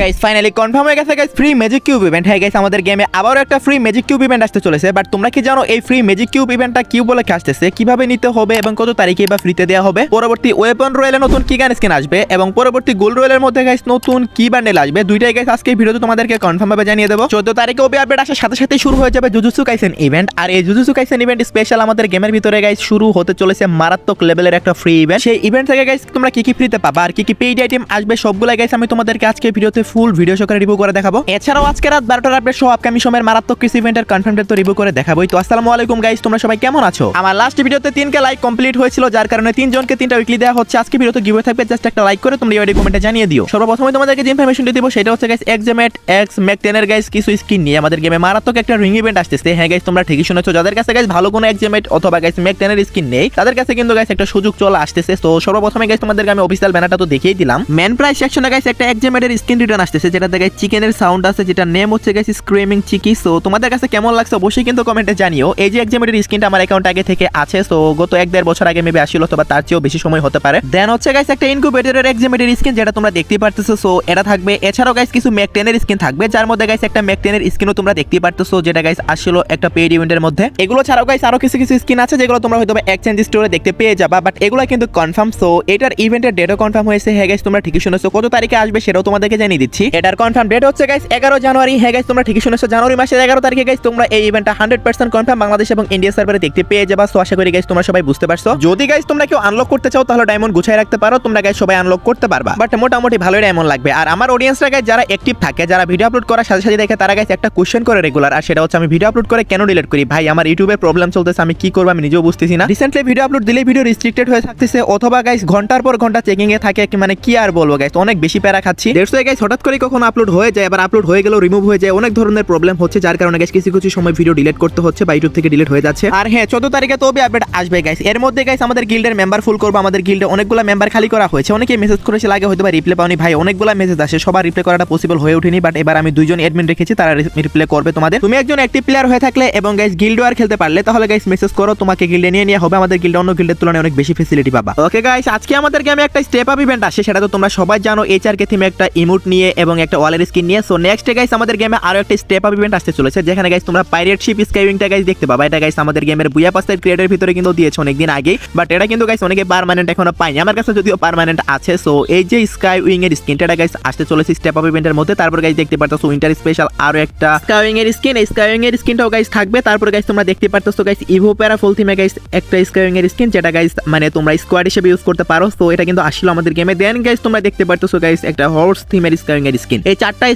Guys finally confirm হয়ে গেছে guys free magic cube event হ্যাঁ গাইস আমাদের গেমে আবারও একটা ফ্রি ম্যাজিক কিউব ইভেন্ট আসতে চলেছে বাট তোমরা কি জানো এই ফ্রি ম্যাজিক কিউব ইভেন্টটা কি বলে আসতেছে? কীভাবে নিতে হবে এবং কত তারিখে বা ফ্রিতে দেওয়া হবে? পরবর্তী ওয়েপন রয়েলে নতুন কি গান স্কিন আসবে এবং পরবর্তী গোল রয়েলের মধ্যে গাইস নতুন কি বান্ডেল আসবে। দুইটাই গাইস আজকে ভিডিওতে তোমাদেরকে কনফার্ম ভাবে জানিয়ে দেবো। চোদ্দ তারিখে ওবি আপডেট আসার সাথে সাথে শুরু হয়ে যাবে জুজুসু কাইসেন ইভেন্ট আর এই জুজুসু কাইসেন ইভেন্ট স্পেশাল আমাদের গেমের ভিতরে গাইস শুরু হতে চলেছে মারাত্মক লেভেলের একটা ফ্রি ইভেন্ট সেই ইভেন্ট থেকে গাইস তোমরা কি কি ফ্রিতে পাবা? আর কি কি পেইড আইটেম আসবে? সবগুলো গাইস আমি তোমাদেরকে আজকে ভিডিওতে ফুল ভিডিও সহকারে রিভিউ করে দেখাবো। এছাড়াও আজকে রাত বারোটার আপডেট সহ আপকামিং সময়ের মারাত্মক কিছু ইভেন্টের কনফার্ম তো রিভিউ করে দেখাবোই। তো আসসালামু আলাইকুম গাইস তোমরা সবাই কেমন আছো? আমার লাস্ট ভিডিওতে তিনকে লাইক কমপ্লিট হয়েছিল, যার কারণে তিনজনকে তিনটা উইকলি দেওয়া হচ্ছে। আজকে ভিডিওতে গিভে থাকবে জাস্ট একটা লাইক করে তোমরা এই কমেন্টে জানিয়ে দিও। সর্বপ্রথমে তোমাদেরকে যে ইনফরমেশনটি দিব, সেটা হচ্ছে গাইস এক্সামেট এক্স ম্যাক টেনের গাইস কিছু স্কিন নিয়ে। আমাদের গেমে মারাত্মক একটা রিং ইভেন্ট আসতেছে। হ্যাঁ গাইস তোমরা ঠিকই শুনেছো, যাদের কাছে গাইস ভালো কোনো এক্সামেট অথবা গাইস ম্যাক টেনের স্কিন নেই, তাদের কাছে কিন্তু গাইস একটা সুযোগ চলে আসতেছে। তো সর্বপ্রথমে গাইস তোমাদেরকে আমি অফিসিয়াল ব্যানারটা তো দেখিয়ে দিলাম। মেন প্রাইস সেকশনে গাইস একটা এক্সামেটের স্কিন রিটার্ন আসতেছে যেটাতে গাইস চিকেনের সাউন্ড আছে যেটা নেম হচ্ছে গাইস স্ক্রিমিং চিকি সো তোমাদের কাছে কেমন লাগছে অবশ্যই কিন্তু কমেন্টে জানিও। এই যে এক্সামেটের স্কিনটা আমার অ্যাকাউন্ট আগে থেকে আছে সো গত এক দেড় বছর আগে মেবি আসছিল অথবা তার চেয়েও বেশি সময় হতে পারে। দেন হচ্ছে গাইস একটা ইনকিউবেটরের এক্সামেটের স্কিন যেটা তোমরা দেখতে পারতেছো সো এটা থাকবে। এছাড়াও গাইস কিছু ম্যাক টেনের স্কিন থাকবে, যার মধ্যে গাইস একটা ম্যাক টেনের স্কিনও তোমরা দেখতে পারতেছো, যেটা গাইস আসছিল একটা পেইড ইভেন্টের মধ্যে। এগুলো ছাড়াও গাইস আরও কিছু কিছু স্কিন আছে, যেগুলো তোমরা হয়তো এক্সচেঞ্জ স্টোরে দেখতে পেয়ে যাবা বাট এগুলো কিন্তু কনফার্ম সো এটার ইভেন্টের ডেটও কনফার্ম হয়েছে। হ্যাঁ গাইস তোমরা ঠিকই শুনেছো। কত তারিখে আসবে সেটাও তোমাদেরকে জানিয়ে দিচ্ছি। এটার কনফার্ম ডেট হচ্ছে গাইস এগারো জানুয়ারি। হ্যাঁ গাইস তোমরা ঠিকই শুনেছো, জানুয়ারি মাসের এগারো তারিখে গাইস তোমরা এই ইভেন্টটা হান্ড্রেড পার্সেন্ট কনফার্ম বাংলাদেশ এবং ইন্ডিয়া সার্ভারে দেখতে পেয়ে যাবা। সো আশা করি গাইস তোমরা সবাই বুঝতে পারছ। যদি গাইস তোমরা কেউ আনলক করতে চাও, তাহলে ডায়মন্ড গুছাই রাখতে পারো। তোমরা গাইস সবাই আনলক করতে পারবা। বাট মোটামুটি ভালোই ডায়মন্ড লাগবে। আর আমার অডিয়েন্সরা গাইস যারা অ্যাক্টিভ থাকে, যারা ভিডিও আপলোড করার সাথে সাথে দেখে, তারা গাইস একটা কোশ্চেন করে রেগুলার আর সেটা হচ্ছে, আমি ভিডিও আপলোড করে কেন ডিলিট করি? ভাই, আমার ইউটিউবে প্রবলেম চলতেছে, আমি কি করব আমি নিজেও বুঝতেছি না। রিসেন্টলি ভিডিও আপলোড দিলে ভিডিও রিস্ট্রিক্টেড হয়ে থাকতেছে। অথবা গাইস ঘণ্টার পর ঘণ্টা চেকিং এ থাকে মানে কি আর বলব গাইস অনেক বেশি প্যারা খাচ্ছি। দেড়শো গাইস হঠাৎ করে কখনো আপলোড হয়ে যায়, আবার আপলোড হয়ে গেলেও রিমুভ হয়ে যায়, অনেক ধরনের প্রবলেম হচ্ছে, যার কারণে গাইস কিছু কিছু সময় ভিডিও ডিলিট করতে হচ্ছে বা ইউটিউব থেকে ডিলিট হয়ে যাচ্ছে। আর হ্যাঁ চোদ্দ তারিখে তো আপডেট আসবে গাইস এর মধ্যে গাইস আমাদের গিল্ডের মেম্বার ফুল করব, আমাদের গিল্ডে অনেকগুলো মেম্বার খালি করা হয়েছে। অনেকে মেসেজ করেছিল, আগে হয়তো বা রিপ্লে পাওনি। ভাই, অনেকগুলো মেসেজ আসে, সবার রিপ্লে করাটা পসিবল হয়ে ওঠেনি বাট এবার আমি দুইজন অ্যাডমিন রেখেছি, তারা রিপ্লে করবে তোমাদের। তুমি একজন অ্যাক্টিভ প্লেয়ার হয়ে থাকলে এবং গাইস গিল্ড আর খেলতে পারলে, তাহলে গাইস মেসেজ করো, তোমাকে গিল্ডে নিয়ে নিয়ে হবে, আমাদের গিল্ডে অন্য গিল্ডের তুলনায় অনেক বেশি ফেসিলিটি পাবা। ওকে গাইস আজকে আমাদের গেমে একটা স্টেপ আপ ইভেন্ট আসে, সেটা তো তোমরা সবাই জানো এইচআর কে থিমে একটা ইমোট নিয়ে এবং একটা ওয়ালের স্কিন নিয়ে। সো নেক্সট গাইস আমাদের গেমে আরও একটা স্টেপ আপ ইভেন্ট আসতে চলেছে। যেখানে গাইস তোমরা পাইরেট শিপ স্কাইউইংটা গাইস দেখতে পাবা। এটা গাইস আমাদের গেমের বুয়া পাসের ক্রিয়েটের ভিতরে কিন্তু দিয়েছে অনেকদিন আগে। বাট এটা কিন্তু গাইস অনেকে পার্মানেন্ট এখনও পাইনি আমার কাছে যদিও পার্মানেন্ট আছে। সো এই যে স্কাই উইং এর স্কিনটা গাইস আসতে চলেছে স্টেপ আপ ইভেন্টের মধ্যে। তারপর গাইস দেখতে পারতেছো উইন্টার স্পেশাল আরও একটা স্কাইউইং এর স্কিন এই স্কাইউইং এর স্কিনটাও গাইস থাকবে। তারপর গাইস তোমরা দেখতে পারতেছো গাইস ইভো প্যারা ফুল থিমে গাইস একটা স্কাইউইং এর স্কিন যেটা গাইস মানে তোমরা স্কোয়াড হিসেবে ইউজ করতে পারো। তো এটা কিন্তু আসলো আমাদের গেমে দেন গাইস তোমরা দেখতে পারতেছো গাইস একটা হর্স থিমের স্কিন এই চারটা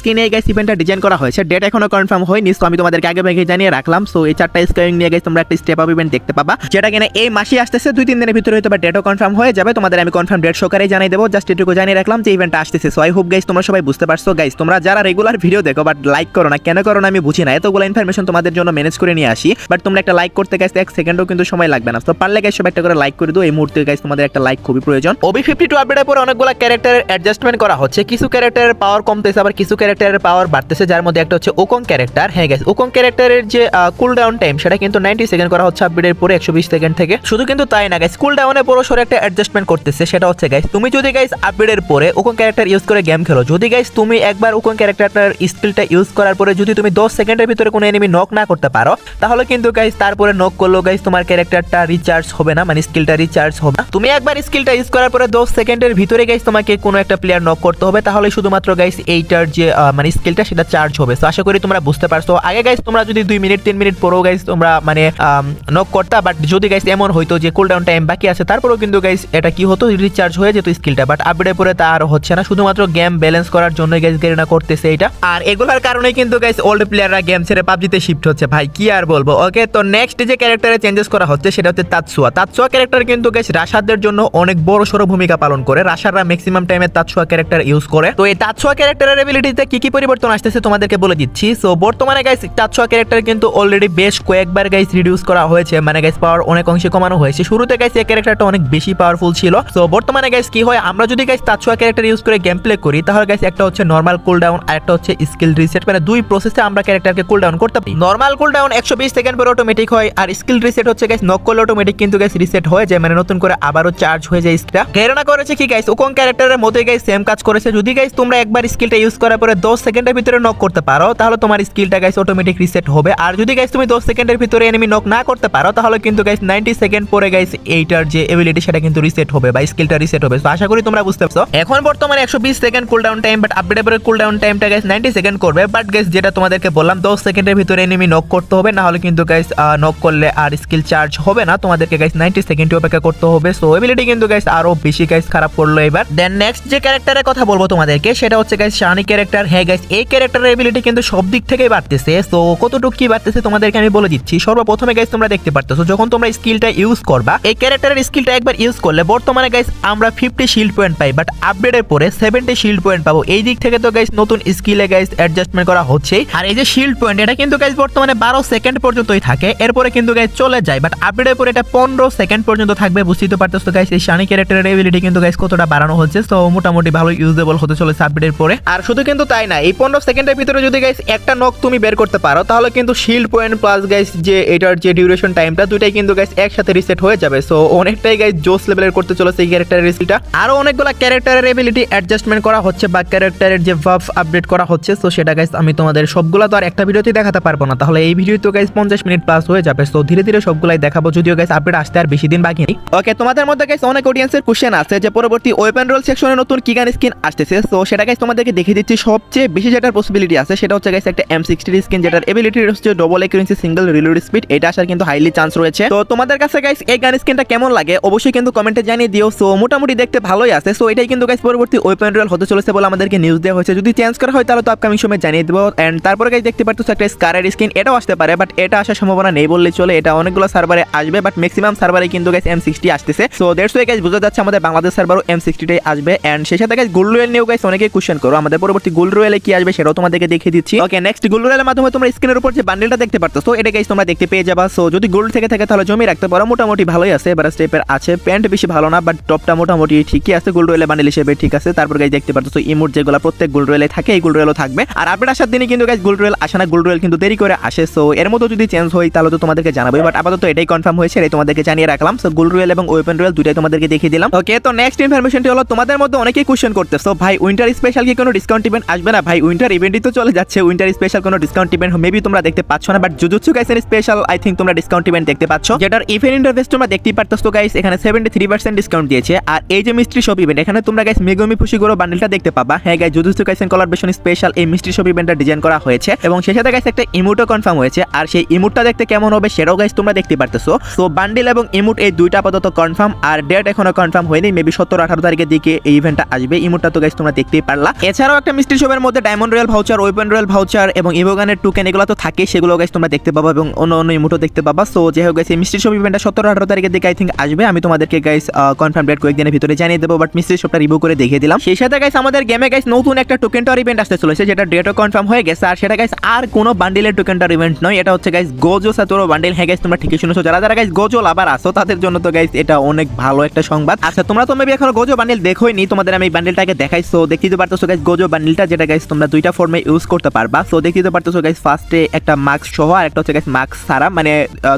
স্কিনে গাইস ইভেন্টটা ডিজাইন করা হয়েছে। ডেট এখনও কনফার্ম হয়নি আমি তোমাদেরকে আগে জানিয়ে রাখলাম। সো এই চারটা নিয়ে গাইস তোমরা একটা স্টেপ আপ ইভেন্ট দেখতে পাবা। যেটা কিনা এই মাসে আসতেছে, দুই, তিন দিনের ভিতরে হয়তো ডেটও কনফার্ম হয়ে যাবে। তোমাদের আমি কনফার্ম ডেট জানিয়ে দেবো। জাস্ট এটুকু জানিয়ে রাখলাম যে আসতেছে। সো আই হোপ গাইস তোমরা সবাই বুঝতে পারছ। গাইস তোমরা যারা রেগুলার ভিডিও দেখো বাট লাইক করো না, কেন করো না আমি বুঝি না। এতগুলো ইনফরমেশন তোমাদের জন্য ম্যানেজ করে নিয়ে আসি। বাট তোমরা একটা লাইক করতে গেছে এক সেকেন্ডও কিন্তু সময় লাগবে না। তো পারলে গাইস সবাই একটা করে লাইক করে দিও। এই মুহূর্তে গাইস তোমাদের একটা লাইক খুবই প্রয়োজন। ওবি ফিফটি টু আপডেটের পরে অনেকগুলো ক্যারেক্টারের অ্যাডজাস্টমেন্ট করা হচ্ছে। কিছু ক্যারেক্টারের পাওয়ার কমতেছে, আবার কিছু ক্যারেক্টারের পাওয়ার বাড়তেছে, যার মধ্যে একটা হচ্ছে ওকং ক্যারেক্টার হ্যাঁ গাইস ওকং ক্যারেক্টারের যে কুল ডাউন টাইম সেটা কিন্তু নাইনটি সেকেন্ড করা হচ্ছে আপডেটের পরে একশো বিশ সেকেন্ড থেকে। শুধু কিন্তু তাই না গাইস কুল ডাউনে বড় সরে একটা অ্যাডজাস্টমেন্ট করতেছে, সেটা হচ্ছে গাইস তুমি যদি গাইস আপডেটের পরে ওকং ক্যারেক্টার ইউজ করে গেম খেলো, যদি গাইস তুমি একবার ওকং ক্যারেক্টারটার স্কিলটা ইউজ করার পরে যদি তুমি দশ সেকেন্ডের ভিতরে কোনো এনিমি নক না করতে পারো, তাহলে কিন্তু গাইস তারপরে নক করল গাইস তোমার ক্যারেক্টারটা রিচার্জ হবে না মানে স্কিলটা রিচার্জ হবে না। তুমি একবার স্কিলটা ইউজ করার পরে দশ সেকেন্ডের ভিতরে গাইস তোমাকে কোনো একটা প্লেয়ার নক করতে হবে, তাহলে শুধুমাত্র গাইস এইটার যে মানে স্কিলটা সেটা চার্জ হবে। তো আশা করি তোমরা বুঝতে পারছ। আগে গাইস তোমরা যদি দুই মিনিট, তিন মিনিট পরেও গাইস তোমরা মানে নক করতা বাট যদি গাইস এমন হইতো যে কুল ডাউন টাইম বাকি আছে, তারপরেও কিন্তু গাইস এটা কি হতো? রিচার্জ হয়ে যেত স্কিলটা বাট আপডেটের পরে তা আর হচ্ছে না। শুধুমাত্র গেম ব্যালেন্স করার জন্য গাইস গেরিনা করতেছে এটা। আর এগুলার কারণে কিন্তু গাইস ওল্ড প্লেয়াররা গেম ছেড়ে পাবজিতে শিফট হচ্ছে। ভাই, কি আর বলব? ওকে তো নেক্সট যে ক্যারেক্টারে চেঞ্জেস করা হচ্ছে, সেটা হচ্ছে তাতসুয়া। তাতসুয়া ক্যারেক্টার কিন্তু গাইস রাশারদের জন্য অনেক বড় সড়ো ভূমিকা পালন করে। রাশাররা ম্যাক্সিমাম টাইমে তাতসুয়া ক্যারেক্টার ইউজ করে। তো এই তাতসুয়া ক্যারেক্টারের এবিলিটিতে কি কি পরিবর্তন আসতেছে তোমাদেরকে বলে দিচ্ছি। সো বর্তমানে গাইস তাতসুয়া ক্যারেক্টার কিন্তু অলরেডি বেশ কয়েকবার গাইস রিডিউস করা হয়েছে। মানে গাইস পাওয়ার অনেক অংশে কমানো হয়েছে। শুরুতে গাইস এই ক্যারেক্টারটা অনেক বেশি পাওয়ারফুল ছিল। সো বর্তমানে গাইস কি হয়? আমরা যদি গাইস তাতসুয়া ক্যারেক্টার ইউজ করে গেম প্লে করি, তাহলে গাইস একটা হচ্ছে নর্মাল কুল ডাউন আর একটা হচ্ছে স্কিল রিসেট মানে দুই প্রসেসে আমরা ক্যারেক্টারকে কুল ডাউন করতে পারি। নর্মাল কুল ডাউন একশো বিশ সেকেন্ড পরে অটোমেটিক হয়, আর স্কিল রিসেট হচ্ছে গাইস নক করলে অটোমেটিক কিন্তু গাইস রিসেট হয়ে যায়। মানে নতুন করে আবারও চার্জ হয়ে যায় স্কিলটা ঘেরনা করেছে কি গাইস ওকং ক্যারেক্টারের মধ্যে গাইস সেম কাজ করেছে। যদি গাইস তোমরা একবার স্কিলটা ইউজ করার পরে 10 সেকেন্ডের ভিতরে নক করতে পারো, তাহলে তোমার স্কিলটা গাইস অটোমেটিক রিসেট হবে। আর যদি গাইস তুমি 10 সেকেন্ডের ভিতরে এনিমি নক না করতে পারো, তাহলে কিন্তু গাইস 90 সেকেন্ড পরে গাইস এইটার যে এবিলিটি সেটা কিন্তু রিসেট হবে বা স্কিলটা রিসেট হবে। আশা করি তোমরা বুঝতে পারছ। এখন বর্তমানে 120 সেকেন্ড কুলডাউন টাইম বাট আপডেটের কুলডাউন টাইমটা গাইস 90 সেকেন্ড করবে। বাট গাইস যেটা তোমাদেরকে বললাম 10 সেকেন্ডের ভিতরে এনিমি নক করতে হবে, না হলে কিন্তু গাইস নক করলে আর স্কিল চার্জ হবে না। তোমাদেরকে গাইস 90 সেকেন্ড অপেক্ষা করতে হবে। সো এবিলিটি কিন্তু গাইস আরও বেশি গাইস খারাপ করল এবার। দেন নেক্সট যে ক্যারেক্টারের কথা বলব তোমাদেরকে, সেটা হচ্ছে গাইস শানি ক্যারেক্টার হ্যাঁ গাইস এই ক্যারেক্টারের এবিলিটি কিন্তু সব দিক থেকেই বাড়তেছে। সো কতটুকু কি বাড়তেছে তোমাদেরকে আমি বলে দিচ্ছি। সর্বপ্রথমে গাইস তোমরা দেখতে পারতেছো, যখন তোমরা স্কিলটা ইউজ করবা, এই ক্যারেক্টারের স্কিলটা একবার ইউজ করলে বর্তমানে গাইস আমরা 50 শিল্ড পয়েন্ট পাই বাট আপডেটের পরে 70 শিল্ড পয়েন্ট পাবো। এই দিক থেকে তো গাইস নতুন স্কিলে গাইস অ্যাডজাস্টমেন্ট করা হচ্ছে আর এই যে শিল্ড পয়েন্ট এটা কিন্তু গাইস বর্তমানে 12 সেকেন্ড পর্যন্তই থাকে। এরপরে কিন্তু গাইস চলে যায় বাট আপডেটের পরে এটা 15 সেকেন্ড পর্যন্ত থাকবে। বুঝতেই তো পারতেছো গাইস এই শানি ক্যারেক্টারের এবিলিটি কিন্তু গাইস কতটা বাড়ানো হচ্ছে। তো মোটামুটি ভালো ইউজেবল হতে চলেছে আপডেটের পরে। আর শুধু কিন্তু তাই না, এই 15 সেকেন্ডের ভিতরে যদি গাইস একটা নক তুমি বের করতে পারো, তাহলে কিন্তু শিল্ড পয়েন্ট প্লাস গাইস যে এটার যে ডিউরেশন টাইমটা দুইটাই কিন্তু গাইস একসাথে রিসেট হয়ে যাবে। সো অনেকটাই গাইস জোস লেভেলের করতে চলেছে এই ক্যারেক্টারের রিসিলটা আরও অনেকগুলো ক্যারেক্টারের এবিলিটি অ্যাডজাস্টমেন্ট করা হচ্ছে বা ক্যারেক্টারের যে ভাব আপডেট করা হচ্ছে সো সেটা গাইস আমি তোমাদের সবগুলো তো আর একটা ভিডিওতেই দেখাতে পারব না। তাহলে এই ভিডিও তো গাইস পঞ্চাশ মিনিট প্লাস হয়ে যাবে। সো ধীরে ধীরে সবগুলাই দেখাবো, যদিও গাইস আপডেট আসতে আর বেশি দিন বাকি নেই। ওকে তোমাদের মধ্যে গাইস অনেক অডিয়েন্সের কোশ্চেন আছে যে পরবর্তী ওয়েপন রোল সেকশনে নতুন কি গান স্কিন আসতেছে। সো সেটা গাইস তোমাদেরকে দেখে দিচ্ছি, সবচেয়ে বেশি যেটার পসিবিলিটি আছে, সেটা হচ্ছে গাইস একটা এম সিক্সটি স্কিন যেটার এবিলিটি হচ্ছে double accuracy single reload speed এটা আসার কিন্তু হাইলি চান্স রয়েছে। তো তোমাদের কাছে গাইস এই গান স্কিনটা কেমন লাগে, অবশ্যই কিন্তু কমেন্টে জানিয়ে দিও। সো মোটামুটি দেখতে ভালোই আছে। সো এটাই কিন্তু গাইস পরবর্তী ওয়েপন রোল হতে চলেছে বলে আমাদেরকে নিউজ দেওয়া হয়েছে। যদি চেঞ্জ করা হয় তাহলে তো আপকামিং সময় জানিয়ে দেবো। অ্যান্ড তারপরে গাইস দেখতে পারতো একটা স্কারের স্কিন এটাও আসতে পারে বাট এটা আসার সম্ভাবনা নেই বললে চলে। এটা অনেকগুলো সার্ভারে আসবে বাট ম্যাক্সিমাম সার্ভারে কিন্তু গাইস এম সিক্সটি আসতেছে। সো দেড়শো গাইস বোঝা যাচ্ছে আমাদের বাংলাদেশ সার্ভারও এম সিক্সটিটাই আসবে। এন্ড সেই সাথে গাইস গোল্ড রয়েল নিয়েও গাইস অনেকে কোশ্চেন করো, আমাদের পরবর্তী গোল্ড রয়েলে কি আসবে সেটাও তোমাদেরকে দেখিয়ে দিচ্ছি। ওকে নেক্সট গোল্ড রয়েলের মাধ্যমে তোমরা স্ক্রিনের উপর যে বান্ডেলটা দেখতে পারতো তো এটা গাইস তোমরা দেখতে পেয়ে যাবা। সো যদি গোল্ড থেকে থাকে, তাহলে জমি রাখতে পারো। মোটামুটি ভালোই আছে, এবার স্টেপের আছে। প্যান্ট বেশি ভালো না বাট টপটা মোটামুটি ঠিকই আছে। গোল্ড রয়েলে বান্ডেল হিসেবে ঠিক আছে। তারপর গাইস দেখতে পারতো ইমোট যেগুলো প্রত্যেক গোল্ড রয়েলে থাকে, এই গোল্ড রয়েলও থাকবে। আর আপডেট আসার দিনে কিন্তু গাইস গোল্ড রয়েল আসে না। গোল্ড রয়েল কিন্তু দেরি করে আসে। সো এর মতো যদি চেঞ্জ হয়, তাহলে তো তোমাদেরকে জানাবোই। বাট আপাতত এটাই কনফার্ম হয়েছে, এটাই তোমাদেরকে জানিয়ে রাখলাম। সো গোল্ড রয়েল এবং ওয়েপন রয়েল দুটাই তোমাদেরকে দেখিয়ে দিলাম। ওকে তো নেক্সট ইনফরমেশনটি হলো, তোমাদের মধ্যে অনেকেই কোশ্চেন করতেছো, ভাই উইন্টার স্পেশাল কি কোনো ডিসকাউন্ট ইভেন্ট আসবে না? ভাই, উইন্টার ইভেন্টই তো চলে যাচ্ছে। উইন্টার স্পেশাল কোনো ডিসকাউন্ট ইভেন্ট মেবি তোমরা দেখতে পাচ্ছ না বাট জুজুৎসু গাইসের স্পেশাল আই থিঙ্ক তোমরা ডিসকাউন্ট ইভেন্ট দেখতে পাচ্ছ। যেটার ইভেন্ট ইন্টারফেস তোমরা দেখতেই পারতেছো গাইস এখানে সেভেন্টি থ্রি পার্সেন্ট ডিসকাউন্ট দিয়েছে। আর এই যে মিস্ট্রি শপ ইভেন্ট এখানে তোমরা গাইস মেগমি ফুশিগোরো বান্ডেলটা দেখতে পাবা। হ্যাঁ গাইস জুজুৎসু গাইসেন কলারবেশন স্পেশাল এই মিস্ট্রি শপ ইভেন্টটা ডিজাইন করা হয়েছে। এবং সেই সাথে গাইস একটা ইমোটও কনফার্ম হয়েছে। আর সেই ইমোটটা দেখতে কেমন হবে সেটাও গাইস তোমরা দেখতে পারতেছো। তো বান্ডেল এবং ইমোট এই দুইটা আপাতত কনফার্ম আর ডেট এখনও কনফার্ম হয়নি। মেবি সত্তর আঠারো তারিখের দিকে এই ইভেন্টটা আসবে। ইমোটটা তো গাইস তোমরা দেখতেই পারলা। এছাড়াও একটা মিস্ট্রি শপের মধ্যে diamond royale voucher weapon royale voucher এবং ইভোগানের টুকেন এগুলো তো থাকে, সেগুলো গাইস তোমরা দেখতে পাবা এবং অন্য অন্য ইমোটও দেখতে পাবা। সো যাই হোক গাইস এই মিস্ট্রি শপ ইভেন্টটা সতেরো, আঠারো তারিখের দিকে আই থিঙ্ক আসবে। আমি তোমাদেরকে গাইস কনফার্ম ডেট কয়েকদিনের ভিতরে জানিয়ে দেবো বাট মিস্ট্রি শপটা রিভিউ করে দেখিয়ে দিলাম। সেই সাথে গাইস আমাদের গেমে গাইস নতুন একটা টোকেন টার ইভেন্ট আসতে চলেছে যেটা ডেটও কনফার্ম হয়ে গেছে। আর সেটা গাইস আর কোনো বান্ডিলের টোকেন টার ইভেন্ট নয়, এটা হচ্ছে গাইস গোজো সাতোরো বান্ডিল হ্যাঁ গাইস তোমরা ঠিকই শুনেছো। যারা যারা গাইস গোজো লাভার আসো তাদের জন্য তো গাইস এটা অনেক ভালো একটা সংবাদ। আচ্ছা তোমরা তো মেবি এখনও গোজো বান্ডিল দেখোই নি তোমাদের আমি বান্ডিলটাকে দেখাই। সো দেখতে পারতেছো গাইস গোজো বান্ডিলটা যেটা গাইস তোমরা দুইটা ফর্মে ইউজ করতে পারবা। সো দেখতে পারতেছো গাইস ফার্স্টে একটা মাস্ক সহ আর একটা হচ্ছে গাইস মাস্ক ছাড়া। মানে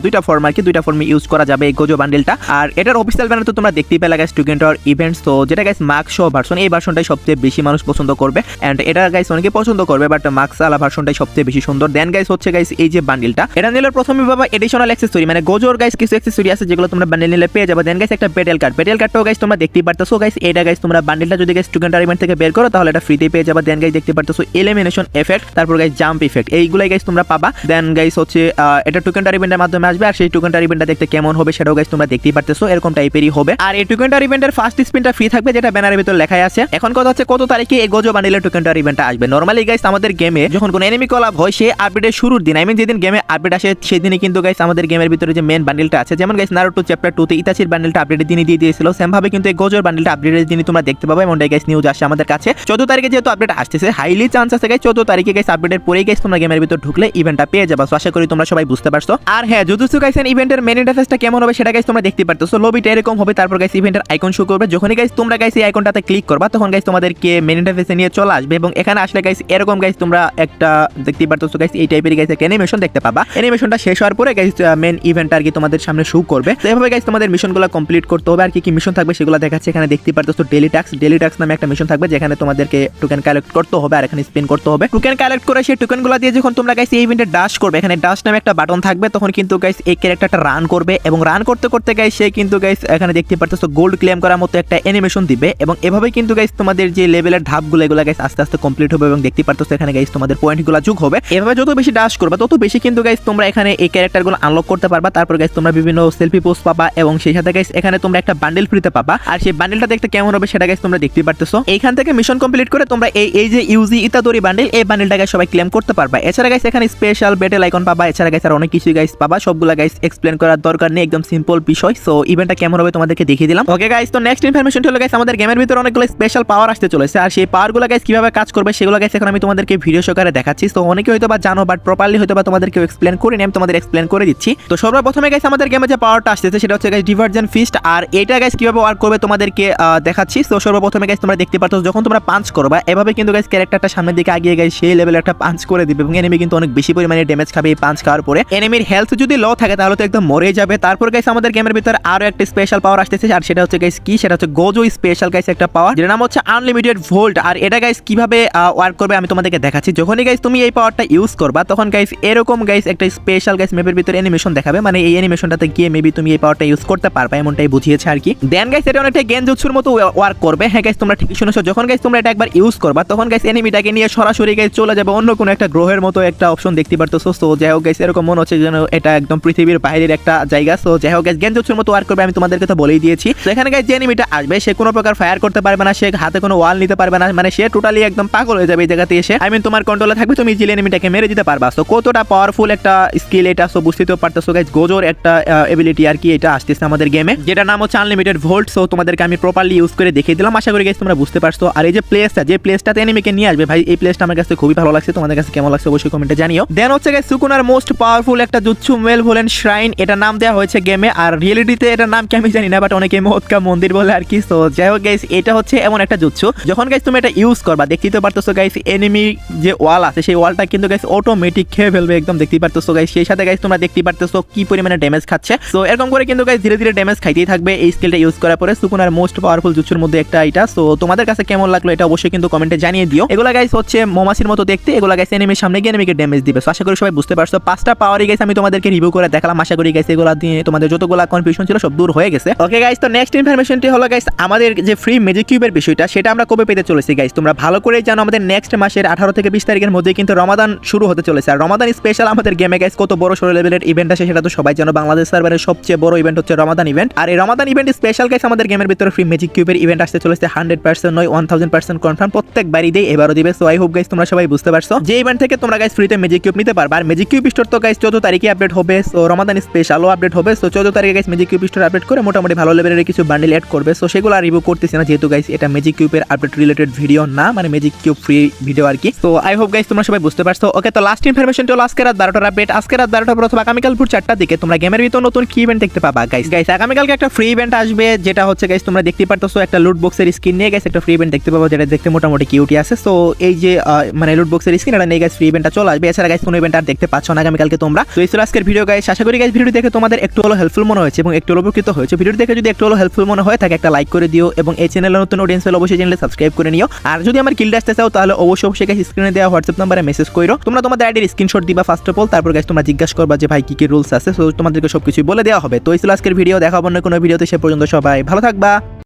দুইটা ফর্ম আর কি, দুইটা ফর্মে ইউজ করা যাবে এই গোজো বান্ডিলটা আর এটার অফিসিয়াল ব্যানার তো তোমরা দেখতেই পেলে গাইস টোকেন টাওয়ার ইভেন্টস যেটা গাইস মাস্ক সহ ভার্সন এই ভার্সনটাই সবচেয়ে বেশি মানুষ পছন্দ করবে। এন্ড এটা গাইস অনেকে পছন্দ করবে বাট মাস্ক আলা ভার্সনটাই সবচেয়ে বেশি সুন্দর। দেন গাইস হচ্ছে গাইস এই যে বান্ডিলটা এটা নিলে প্রথমে বাবা এডিশনাল অ্যাক্সেসরি মানে গোজোর গাইস কিছু অ্যাক্সেসরি আছে যেগুলো তোমরা বান্ডিল নিলে পেয়ে যাবে। দেন গাইস একটা পেটেল কার্ড পেটেল কার্ডটাও গাইস তোমরা দেখতেই পারতেছো গাইস এটা গাইস তোমরা বান্ডিলটা যদি গাইস টোকেন টাওয়ার ইভেন্ট বের করো, তাহলে এটা ফ্রিতে পেয়ে যাবে। দেন গাইস দেখতে পারতেছো এলিমিনেশন এফেক্ট তারপর গাইস জাম্প ইফেক্ট এইগুলাই গাইস তোমরা পাবা। দেন গাইস হচ্ছে এটা টোকেন টাওয়ার ইভেন্টের মাধ্যমে আসবে, আর সেই টোকেন টাওয়ার ইভেন্টটা দেখতে কেমন হবে সেটাও গাইস তোমরা দেখতেই পারতেছো, এরকম টাইপেরই হবে। আর এই টোকেন টাওয়ার ইভেন্টের ফার্স্ট স্পিনটা ফ্রি থাকবে, যেটা ব্যানারের ভিতর লেখাই আছে। এখন কথা হচ্ছে, কত তারিখে এই গোজো বান্ডিলের টোকেন টাওয়ার ইভেন্টটা আসবে? নরমালি গাইস আমাদের গেমে যখন কোনো এনিমি কলাপ হয় সেই আপডেটের শুরুর দিন আই মিন যেদিন গেমে আপডেট আসে, সেদিনই কিন্তু গাইস আমাদের গেমের ভিতরে যে মেন বান্ডিলটা আছে, যেমন গাইস নারুটো চ্যাপ্টার টু তে ইতাচির বান্ডিলটা আপডেটের দিনই দিয়ে দিয়েছিল। সেম ভাবে কিন্তু এই গোজোর বান্ডিলটা আপডেটের দিনই তোমরা দেখতে পাবে এমন গাইস নিউজ আসে আমাদের কাছে। চোদ্দ তারিখে যেহেতু আপডেট আসতেছে হাইলি চান্স আছে গাইস চোদ্দ তারিখে গাইস আপডেটের পরেই গাইস তোমরা গেমের ভিতর ঢুকলে ইভেন্টটা পেয়ে যাবে। আশা করি তোমরা সবাই বুঝতে পারছ। আর হ্যাঁ জুজুৎসু গাইসেন ইভেন্টের মেন ইন্টারফেসটা কেমন হবে সেটা গাইস তোমরা দেখতে পারতেছো। লবিটা এরকম হবে, তারপর গাইস ইভেন্টের আইকন শো করবে। যখনই গাইস তোমরা গাইস এই আইকনটাতে ক্লিক করবা, তখন গাইস তোমাদেরকে মেন ইন্টারফেসে নিয়ে চলে আসবে। এবং এখানে আসলে গাইস এরকম গাইস তোমরা একটা দেখতে পারতেছো গাইস এই টাইপের গাইস একটা অ্যানিমেশন দেখতে পাবা। অ্যানিমেশনটা শেষ হওয়ার পরে গাইস মেন ইভেন্ট আর কি তোমাদের সামনে শো করবে। তো এভাবে গাইস তোমাদের মিশনগুলো কমপ্লিট করতে হবে। আর কি কি মিশন থাকবে সেগুলো দেখাচ্ছে। এখানে দেখতে পারতেছো ডেলি টাস্ক ডেলি টাস্ক নামে একটা মিশন থাকবে। যেখানে তোমাদেরকে টোকেন কালেক্ট করতে হবে আর এখানে স্পেন করতে হবে। টোকেন কালেক্ট করে সেই টোকেনগুলো দিয়ে যখন তোমরা গাইস এই ইভেন্টে ডাশ করবে, এখানে ডাশ নামে একটা বাটন থাকবে, তখন কিন্তু গাইস এই ক্যারেক্টারটা রান করবে এবং রান করতে করতে গাইস সে কিন্তু গাইস এখানে দেখতে পারতেছো গোল্ড ক্লেম করার মতো একটা অ্যানিমেশন দিবে এবং এভাবে কিন্তু গাইস তোমাদের যে লেভেলের ধাপগুলো এগুলো গাইস আস্তে আস্তে কমপ্লিট হবে এবং দেখতে পারতেছো এখানে গাইস তোমাদের পয়েন্টগুলো যোগ হবে। এভাবে যত বেশি ডাশ করবে, তত বেশি কিন্তু গাইস তোমরা এখানে এই ক্যারেক্টারগুলো আনলক করতে পারবা, তারপর গাইস তোমরা বিভিন্ন সেলফি পোস্ট পাবা এবং সেই সাথে গাইস এখানে তোমরা একটা বান্ডেল ফ্রিতে পাবা। আর সেই বান্ডেলটা দেখতে কেমন হবে সেটা গাইস তোমরা দেখতে পারতেছো। এইখান থেকে মিশন কমপ্লিট করে তোমরা এই এই যে ইউজি ইতাদরি বান্ডেল এই বান্ডেলটা গাইস সবাই ক্লেম করতে পারবা। এছাড়া গাইস এখানে স্পেশাল বেটেল আইকন পাবা। এছাড়া গাইস আর অনেক কিছু গাইস পাবা। সবগুলা গাইস এক্সপ্লেন করার দরকার নেই, একদম সিম্পল বিষয়। সো ইভেন্টটা কেমন হবে তোমাদেরকে দেখিয়ে দিলাম। ওকে গাইস তো নেক্সট ইনফরমেশন হলো গাইস আমাদের গেমের ভিতরে অনেকগুলো স্পেশাল পাওয়ার আসতে চলেছে। আর সেই পাওয়ারগুলো গাইস কীভাবে কাজ করবে সেগুলো গাইস এখন আমি তোমাদেরকে ভিডিও সহকারে দেখাচ্ছি। তো অনেকে হয়তো বা জানো বাট প্রপারলি হয়তো বা তোমাদেরকে এক্সপ্লেন করে আমি তোমাদের এক্সপ্লেন করে দিচ্ছি। তো সর্বপ্রথমে গাইস আমাদের গেমে যে পাওয়ারটা আসতেছে, সেটা হচ্ছে গাইস ডিভার্জেন ফিস্ট আর এটা গাইস কীভাবে ওয়ার্ক করবে তোমাদেরকে দেখাচ্ছি। তো সর্বপ্রথমে গাইস তোমরা দেখতে পাচ্ছ যখন তোমরা পাঞ্চ করবা, এভাবে কিন্তু গাইস ক্যারেক্টারটা সামনের দিকে আগিয়ে গাইস সেই লেভেলে একটা পাঞ্চ করে দিবে এবং এনিমি কিন্তু অনেক বেশি পরিমাণে ড্যামেজ খাবে এই পাঞ্চ খাওয়ার পরে। এনিমির হেলথ যদি লো থাকে তাহলে তো একদম মরে যাবে। তারপর গাইস আমাদের গেমের ভিতরে আরও একটা স্পেশাল পাওয়ার আসতেছে আর সেটা হচ্ছে গাইস কি? সেটা হচ্ছে গোজো স্পেশাল গাইস একটা পাওয়ার যেটা নাম হচ্ছে আনলিমিটেড ভোল্ট আর এটা গাইস কীভাবে ওয়ার্ক করবে আমি তোমাদেরকে দেখাচ্ছি। যখনই গাইস তুমি এই পাওয়ারটা ইউজ করবা, তখন গাইস এরকম গাইস একটা স্পেশাল গাইস ম্যাপের ভিতরে অ্যানিমেশন দেখাবে। মানে এই অ্যানিমেশনটাতে গিয়ে মেবি তুমি এই পাওয়ারটা ইউজ করতে পারবে, এমনটাই বুঝিয়েছে আর কি। দেন গাইস এটা অনেকটা গেঞ্জুৎসুর মতো ওয়ার্ক করবে। হ্যাঁ গাইস তোমরা ঠিকই শুনেছো, যখন গাইস তোমরা এটা একবার ইউজ করবা। তখন গাইস এনিমিটাকে নিয়ে সরাসরি গাইস চলে যাবে অন্য কোনো একটা গ্রহের মতো একটা অপশন দেখতে পারতেছো। সো যাই হোক গাইস এরকম মনে হচ্ছে যেন এটা একদম পৃথিবীর বাইরের একটা জায়গা। সো যাই হোক গাইস গেঞ্জুৎসুর মতো ওয়ার্ক করবে, আমি তোমাদেরকে তো বলেই দিয়েছি। তো এখানে গাইস যে এনিমিটা আসবে, সে কোনো প্রকার ফায়ার করতে পারবে না, সে হাতে কোনো ওয়াল নিতে পারবে না। মানে সে টোটালি একদম পাগল হয়ে যাবে এই জায়গাতে এসে। আই মিন তোমার কন্ট্রোলে থাকবে, তুমি ইজিলি এনিমিটাকে মেরে দিতে পারবা। সো কতটা পাওয়ারফুল একটা স্কিল এটা। সো বুঝতে পারতেছো গাইস গোজোর একটা এবিলিটি আর কি এটা আসতেছে আমাদের গেমে যেটা নাম হচ্ছে আনলিমিটেড ভোল্ট সো তোমাদেরকে আমি প্রপারলি ইউজ করে দেখিয়ে দিলাম। আশা করি গাইস তোমরা বুঝতে পারছ। আর এই যে প্লেসটা যে প্লেসটাতে এনিমিকে নিয়ে আসবে, ভাই, এই প্লেসটা আমার কাছে খুবই ভালো লাগছে। তোমাদের কাছে কেমন লাগছে অবশ্যই কমেন্টে জানিও। দেন হচ্ছে গাইস সুকুনার মোস্ট পাওয়ারফুল একটা জুৎসু মেল ভোলেন শ্রাইন এটা নাম দেওয়া হয়েছে গেমে আর রিয়েলিটিতে এটার নাম কি আমি জানি না বাট অনেকে মহৎকা মন্দির বলে আর কি। সো যাই হোক গাইস এটা হচ্ছে এমন একটা জুৎসু। যখন গাইস তুমি এটা ইউজ করবা, দেখতেই তো পারতেছো গাইস এনিমি যে ওয়াল আছে, সেই ওয়ালটা কিন্তু গাইস অটোমেটিক খেয়ে ফেলবে, একদম দেখতেই পারতেছো গাইস সেই সাথে গাইস তোমরা দেখতেই পারতেছো কি পরিমাণে ড্যামেজ খাচ্ছে। সো এরকম করে কিন্তু গাইস ধীরে ধীরে ড্যামেজ খাইতেই থাকবে এই স্কিলটা ইউজ করার পরে সুকুনার মোস্ট পাওয়ারফুল জুৎসুর মধ্যে একটা এটা। সো তোমাদের কাছে কেমন লাগল এটা অবশ্যই কিন্তু কমেন্টে জানিয়ে দিও। এগুলা গাইস হচ্ছে মমাসির মতো দেখতে, এগুলা গাইস এনিমির সামনে গিয়ে এনিমিকে ড্যামেজ দিবে। আশা করি সবাই বুঝতে পারছ। পাঁচটা পাওয়ারই গাইস আমি তোমাদেরকে রিভিউ করে দেখালাম। আশা করি গাইস এগুলা দিয়ে তোমাদের যতগুলা কনফিউশন ছিল সব দূর হয়ে গেছে। ওকে গাইস তো নেক্সট ইনফরমেশনটি হলো গাইস আমাদের যে ফ্রি ম্যাজিক কিউবের বিষয়টা, সেটা আমরা কবে পেতে চলেছি গাইস তোমরা ভালো করেই জানো আমাদের নেক্সট মাসের আঠারো থেকে বিশ তারিখের মধ্যে কিন্তু রমাদান শুরু হতে চলেছে। আর রমাদান স্পেশাল আমাদের গেমে গাইস কত বড় সরো লেভেলের ইভেন্ট আছে সেটা তো সবাই জানো। বাংলাদেশ সার্ভারের সবচেয়ে বড় ইভেন্ট হচ্ছে রমাদান ইভেন্ট আর এই রমাদান ইভেন্ট স্পেশাল গাইস আমাদের গেমের ভিতরে ফ্রি ম্যাজিক কিউবের ইভেন্ট আসতে চলেছে হান্ড্রেড পার্সেন্ট নয় ওয়ান থাউজেন্ড পার্সেন্ট কনফার্ম প্রত্যেক বাড়িতেই এবারও দিবে। সো আই হোপ তোমরা সবাই বুঝতে পারছ। যে ইভেন্ট থেকে তোমরা ফ্রিতে ম্যাজিক কিউব নিতে আর ম্যাজিক কিউব স্টোর তো তারিখে আপডেট হবে। সো রমাদান স্পেশালও আপডেট হবে। সো তারিখে ম্যাজিক কিউব স্টোর আপডেট করে মোটামুটি ভালো লেভেলের কিছু করবে। সো সেগুলো আর রিভিউ করতেছি না যেহেতু এটা ম্যাজিক কিউবের আপডেট রিলেটেড ভিডিও না মানে ম্যাজিক কিউব ফ্রি ভিডিও আর কি। তো আই হোপ গাইস তোমরা সবাই বুঝতে পারছ। ওকে তো লাস্ট ইনফরমেশনটা হলো আজকে রাত বারোটার আপডেট আজকে রাত বারোটা অথবা আগামীকাল ভোর চারটার দিকে তোমরা গেমের ভিতর নতুন কি ইভেন্ট দেখতে পাবা গাইস গাইস আগামীকালকে একটা ফ্রি ইভেন্ট আসবে, যেটা হচ্ছে গাইস তোমরা দেখতে পারতেছো একটা লুট বক্সের স্ক্রিন নিয়ে গেছে একটা ফ্রি ইভেন্ট দেখতে পাবো যেটা দেখতে মোটামুটি কিউটি আছে। সো এই যে মানে লুট বক্সের স্ক্রিন এটা নিয়ে গাইস ফ্রি ইভেন্টটা চলে আসবে। এছাড়া গাইস কোনো ইভেন্ট আর দেখতে পাচ্ছ না আগামীকালকে তোমরা। তো এই ছিল আজকের ভিডিও গাইস আশা করি গাইস ভিডিও দেখে তোমাদের একটু হলো হেল্পফুল মনে হয়েছে এবং একটু হলো উপকৃত হয়েছে। ভিডিও দেখে যদি একটু হলো হেল্পফুল মনে হয় থাকে একটা লাইক করে দিও এবং এই চ্যানেলে নতুন অডিয়েন্স হলে অবশ্যই চ্যানেলে সাবস্ক্রাইব করে নিও। আর যদি আমার কিলটা আসতে চাও, তাহলে অবশ্যই অবশ্যই গাইস স্ক্রিনে দেওয়া হোয়াটসঅ্যাপ নাম্বারে মেসেজ করো তোমরা তোমাদের আইডির স্ক্রিনশট দিবা ফার্স্ট অফ অল তারপর গাইস তোমরা জিজ্ঞাসা করবা যে, ভাই, কি কি রুলস আছে? সো তোমাদেরকে সবকিছু বলে দেওয়া হবে। তো এই ছিল আজকের ভিডিও দেখা হবে অন্য কোনো ভিডিওতে সে পর্যন্ত সবাই ভালো থাকবা।